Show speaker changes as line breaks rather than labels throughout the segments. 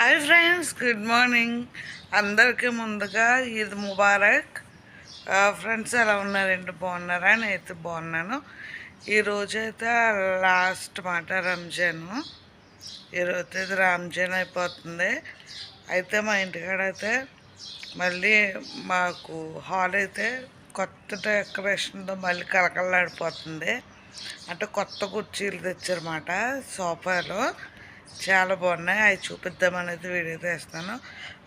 Hi friends good morning. అందరికీ ముందుగా Eid Mubarak. Friends ఎలా ఉన్నారండి బాగున్నారా? నేనైతే బాగున్నాను. ఈరోజు అయితే లాస్ట్ మాట రంజాన్. ఈరోజు అయితే రంజాన్ అయిపోతుంది. అయితే మా ఇంటికాడ అయితే మళ్ళీ మాకు హాల్ అయితే కొత్త డెకరేషన్తో మళ్ళీ కలకలాడిపోతుంది అంటే కొత్త కుర్చీలు తెచ్చారన్నమాట సోఫాలో. చాలా బాగున్నాయి. అవి చూపిద్దామనేది వీడియో తీస్తాను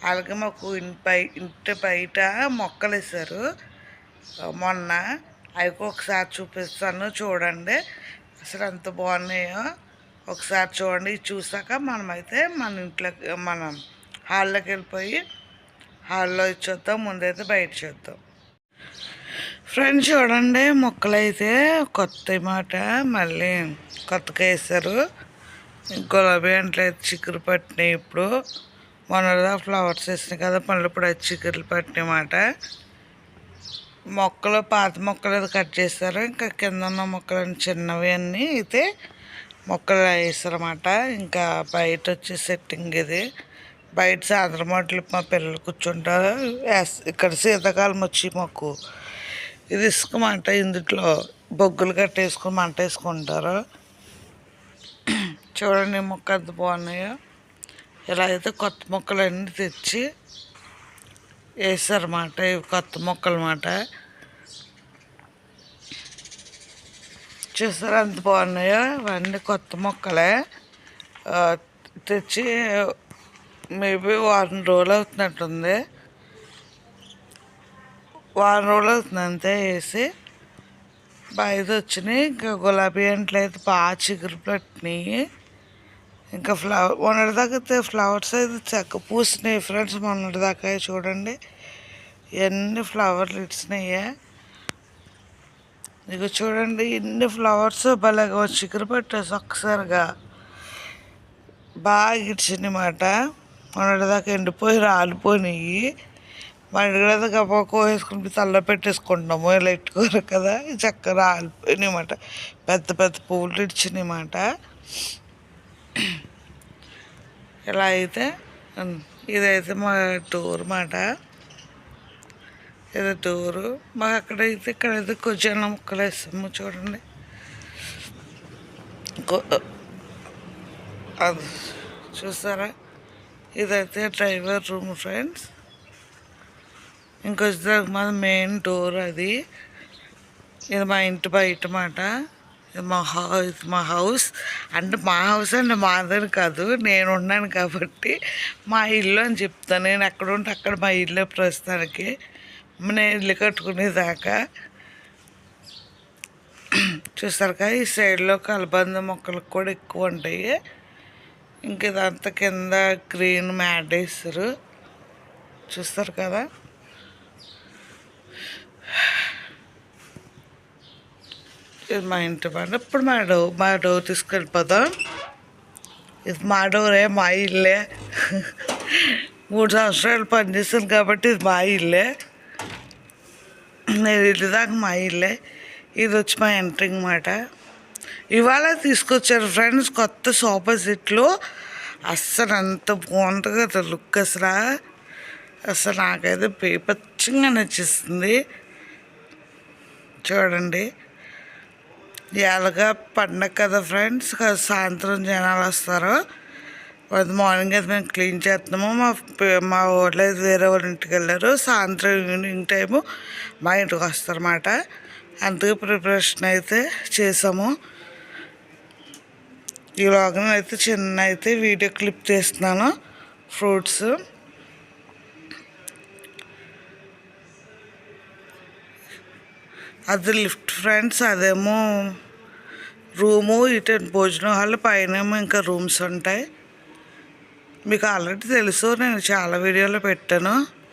అలాగే మాకు ఇంటి ఇంటి బయట మొక్కలు వేసారు మొన్న అవి ఒకసారి చూపిస్తాను చూడండి. అసలు ఎంత బాగున్నాయో. ఒకసారి చూడండి. చూసాక మనమైతే మన ఇంట్లోకి మనం హాల్లోకి వెళ్ళిపోయి హాల్లో ఇచ్చేద్దాం ముందైతే బయట చూద్దాం. ఫ్రెండ్స్ చూడండి మొక్కలు అయితే కొత్త మాట మళ్ళీ కొత్తగా వేసారు గులాబీ అంటే చిక్కురు పట్టినాయి ఇప్పుడు. మొన్నదా ఫ్లవర్స్ వేసినాయి కదా మళ్ళీ ఇప్పుడు అది చిక్కురులు పట్టినాయి మొక్కలు పాత మొక్కలు అది కట్ చేస్తారు ఇంకా కింద ఉన్న మొక్కలు చిన్నవి అన్నీ అయితే మొక్కలు వేస్తారన్నమాట ఇంకా బయట వచ్చే సెట్టింగ్ ఇది. బయట సాయంత్రం మాటలు మా పిల్లలు కూర్చుంటారు. వేస్- ఇక్కడ శీతాకాలం వచ్చి మాకు ఇది ఇసుక మంట ఇందులో బొగ్గులు కట్టేసుకుని మంట వేసుకుంటారు. చూడండి మొక్క ఎంత బాగున్నాయో. ఇలా అయితే కొత్త మొక్కలన్నీ తెచ్చి వేసారన్నమాట ఇవి కొత్త మొక్కలన్నమాట. చూసారు చూసారా ఎంత బాగున్నాయో? ఇవన్నీ కొత్త మొక్కలే. తెచ్చి మేబీ వారం రోజులు అవుతున్నట్టుంది. వారం రోజులు అవుతుంది అంతే వేసి. బయట వచ్చినాయి ఇంకా గులాబీ అంట్లు అయితే బాగా చిగురు పెట్టినాయి. ఇంకా ఫ్లవర్ మొన్నటిదాకా అయితే ఫ్లవర్స్ అయితే చక్క పూసినాయి ఫ్రెండ్స్ మొన్నటిదాకా చూడండి. ఎన్ని ఫ్లవర్లు ఇచ్చినాయే. ఇక చూడండి ఇన్ని ఫ్లవర్స్ భలేగా చిగురు పెట్టేసి ఒక్కసారిగా బాగా ఇచ్చింది మాట. మొన్నటిదాకా ఎండిపోయి రాలిపోయినాయి. మన కదా గబక్క వేసుకుని తల్ల పెట్టేసుకుంటున్నాము ఇలా ఎట్టుకోరు కదా చక్కగా రాలిపోయినాయి మాట. పెద్ద పెద్ద పువ్వులు ఇచ్చినాయి మాట. ఇలా అయితే ఇదైతే మా టూర్ మాట. ఇది టూరు. మాకు అక్కడైతే ఇక్కడైతే కొంచెం ముక్కలు వేస్తాము చూడండి. అది చూసారా ఇదైతే డ్రైవర్ రూమ్ ఫ్రెండ్స్. ఇంకొచ్చేదాకా మాది మెయిన్ డోర్ అది. ఇది మా ఇంటి బయట మాట. మా హౌస్ మా హౌస్ అంటే మా హౌస్ అంటే మాదని కాదు నేను ఉన్నాను కాబట్టి మా ఇల్లు అని చెప్తాను నేను ఎక్కడ ఉంటే అక్కడ మా ఇల్లు ప్రస్తుతానికి. నేను ఇల్లు కట్టుకునేదాకా. చూస్తారు కదా ఈ సైడ్లో కలబంద మొక్కలు కూడా ఎక్కువ ఉంటాయి. ఇంక ఇదంతా కింద గ్రీన్ మ్యాట్ వేస్తారు. చూస్తారు కదా. ఇది మా ఇంటి మాట ఇప్పుడు మా డో మా డోర్ తీసుకెళ్ళిపోదాం. ఇది మా డోరే మా ఇల్లే. మూడు సంవత్సరాలు పనిచేస్తాను కాబట్టి ఇది మా ఇల్లే. నేను ఇల్లు దాకా మా ఇల్లే. ఇది వచ్చి మా ఎంట్రింగ్ మాట. ఇవాళ తీసుకొచ్చారు ఫ్రెండ్స్ కొత్త సోఫా సెట్లు. అస్సలు అంత బాగుంది కదా లుక్ అసలు. అసలు నాకైతే పేపచ్చంగా నచ్చేస్తుంది చూడండి. ఇవాళగా పండగ కదా ఫ్రెండ్స్ సాయంత్రం జనాలు వస్తారు. అది మార్నింగ్ అయితే మేము క్లీన్ చేస్తున్నాము. మా పే- మా ఊళ్ళో అయితే వేరే వాళ్ళ ఇంటికి వెళ్ళారు. సాయంత్రం ఈవినింగ్ టైము మా ఇంటికి వస్తారన్నమాట. అందుకే ప్రిపరేషన్ అయితే చేసాము. ఈ లోగన్ అయితే చిన్న అయితే వీడియో క్లిప్ తీస్తున్నాను ఫ్రూట్స్. అది లిఫ్ట్ ఫ్రెండ్స్ అదేమో రూము ఇటు భోజనం హాల్ పైన ఏమో ఇంకా రూమ్స్ ఉంటాయి. మీకు ఆల్రెడీ తెలుసు నేను చాలా వీడియోలు పెట్టాను.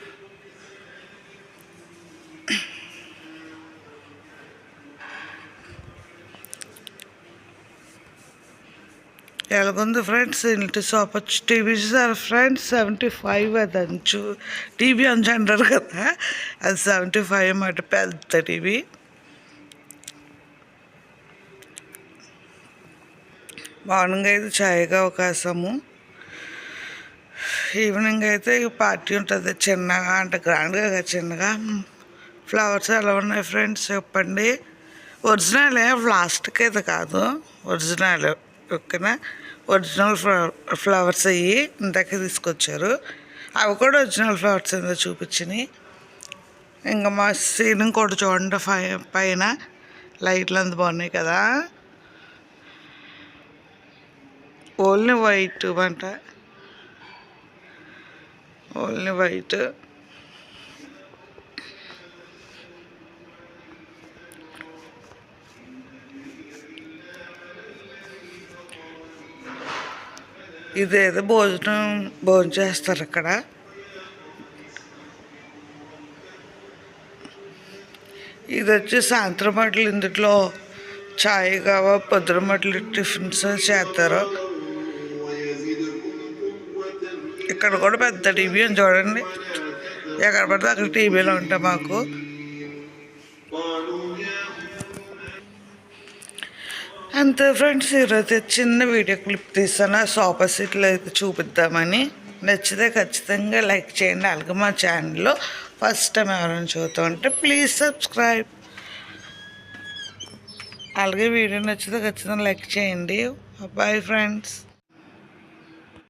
ఎలాగుంది ఫ్రెండ్స్? ఇంటి సోపచ్చు TV sir friends? Seventy five అది అంచు టీవీ అంచు అంటారు కదా అది సెవెంటీ ఫైవ్ అన్నమాట పెద్ద టీవీ. మార్నింగ్ అయితే ఛాయ్గా అవకాశము. ఈవినింగ్ అయితే పార్టీ ఉంటుంది చిన్నగా అంటే గ్రాండ్గా చిన్నగా. ఫ్లవర్స్ ఎలా ఉన్నాయి ఫ్రెండ్స్ చెప్పండి. ఒరిజినలే ప్లాస్టిక్ అయితే కాదు. ఒరిజినల్ ఓకేనా? ఒరిజినల్ ఫ్లవర్ ఫ్లవర్స్ అయ్యి ఇందాక తీసుకొచ్చారు. అవి కూడా ఒరిజినల్ ఫ్లవర్స్ ఏదో చూపించినాయి. ఇంకా మా సీలింగ్ కూడా చూడండి పై పైన. లైట్లు అంత బాగున్నాయి కదా. ఓన్లీ వైట్ అంట ఓన్లీ వైట్. ఇదేదో భోజనం భోజనం చేస్తారు ఇక్కడ ఇది వచ్చి సాయంత్రం మట్లు ఇందులో చాయ్ కావా పొద్దున మట్లు టిఫిన్స్ చేస్తారు. ఇక్కడ కూడా పెద్ద టీవీ అని చూడండి. ఎక్కడ పడితే అక్కడ టీవీలో ఉంటాయి మాకు. అంతే ఫ్రెండ్స్ ఈరోజు చిన్న వీడియో క్లిప్ తీసాను. సోఫా సీట్లు అయితే చూపిద్దామని. నచ్చితే ఖచ్చితంగా లైక్ చేయండి. అలాగే మా ఛానల్లో ఫస్ట్ టైం ఎవరైనా చూస్తూ ఉంటే ప్లీజ్ సబ్స్క్రైబ్. అలాగే వీడియో నచ్చితే ఖచ్చితంగా లైక్ చేయండి. Bye friends.